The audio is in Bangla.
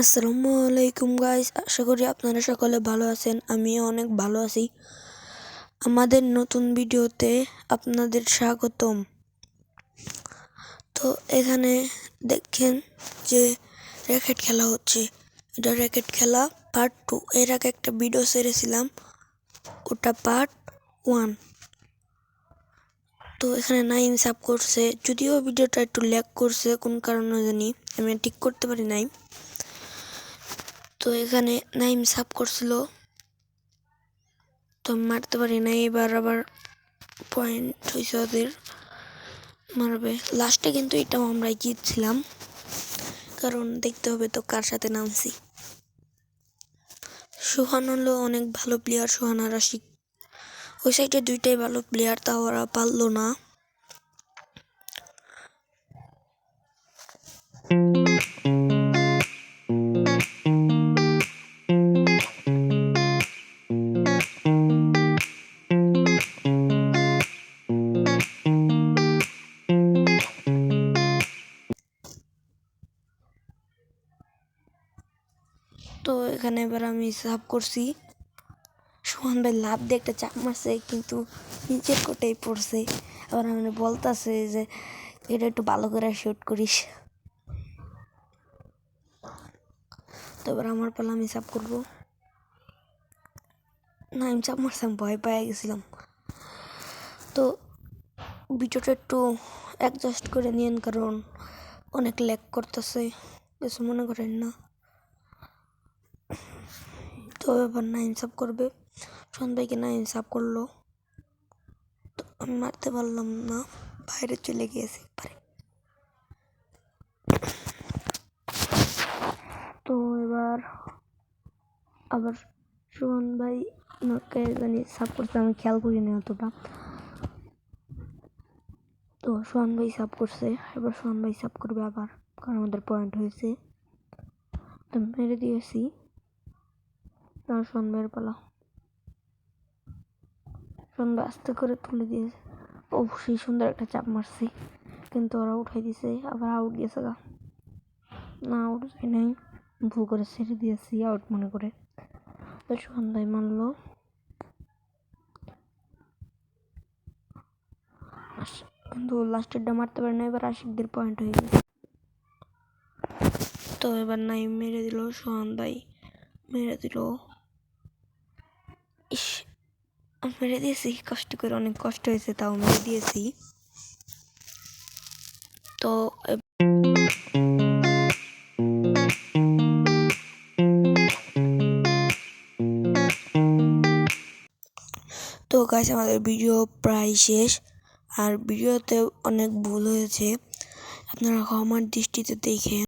আসসালামু আলাইকুম গাইস আশা করি আপনারা সকলে ভালো আছেন, আমিও অনেক ভালো আছি। আমাদের নতুন ভিডিওতে আপনাদের স্বাগতম। তো এখানে দেখেন যে র্যাকেট খেলা হচ্ছে। এটা র্যাকেট খেলা পার্ট টু এর আগে একটা ভিডিও সেরেছিলাম ওটা পার্ট ওয়ান তো এখানে নাইম সাব করছে। যদিও ভিডিওটা একটু ল্যাক করছে, কোন কারণে জানি, আমি ঠিক করতে পারি নাই। তো এখানে নাইম সাপ করছিল। তো মারতে পারি না এবার আবার পয়েন্ট হয়েছে ওদের মারবে। লাস্টে কিন্তু এটাও আমরা জিতছিলাম, কারণ দেখতে হবে তো কার সাথে নামছি। সুহান হলো অনেক ভালো প্লেয়ার সুহান আর আশিক। ওই সাইডে দুইটাই ভালো প্লেয়ার তা ওরা পারল না। এখানে এবার আমি সাফ করছি। সুহান ভাই লাভ দিয়ে একটা চাপ মারছে, কিন্তু নিচের কোটেই পড়ছে। আবার আমি বলতাছে যে, এটা একটু ভালো করে শুট করিস। তো এবার আমার পালা আমি সাফ করব। না, আমি চাপ মারছিলাম ভয় পেয়ে গেছিলাম। তো ভিডিওটা একটু অ্যাডজাস্ট করে নিন কারণ অনেক ল্যাক করতেছে, কিছু মনে করেন না। তো এবার না ইনসাফ করবে। সন্ধ্যাকে না ইনসাফ করল। তো আমি মারতে পারলাম না, বাইরে চলে গিয়েছে পারে তো এবার আবার সুমন ভাই জানি সাপ করছে, আমি খেয়াল করিনি অতটা। তো সোহান ভাই সাপ করছে, এবার সোহান ভাই সাপ করবে আবার, কারণ আমাদের পয়েন্ট হয়েছে। তো মেরে দিয়েছি। আর সন্ধ্যার পালা সন্ধ্যা আস্তে করে তুলে দিয়েছে। অবশ্যই সুন্দর একটা চাপ মারছি। কিন্তু ওরা উঠাই দিছে, আবার আউট গেছে গা। না আউট যাই নাই। ভুল করে ছেড়ে দিয়েছি আউট মনে করে। তো সন্ধ্যায় মানলো। কিন্তু লাস্টেরটা মারতে পারে না এবার আশিকদের পয়েন্ট হয়ে গেছে। তো এবার নাই মেরে দিল সোহান ভাই মেরে দিল। ইস মেরে দিয়েছি, কষ্ট করে অনেক কষ্ট হয়েছে, তাও মেরে দিয়েছি। তো তো গাছ আমাদের ভিডিও প্রায় শেষ। আর ভিডিওতে অনেক ভুল হয়েছে। আপনারা ক্ষমার দৃষ্টিতে দেখেন।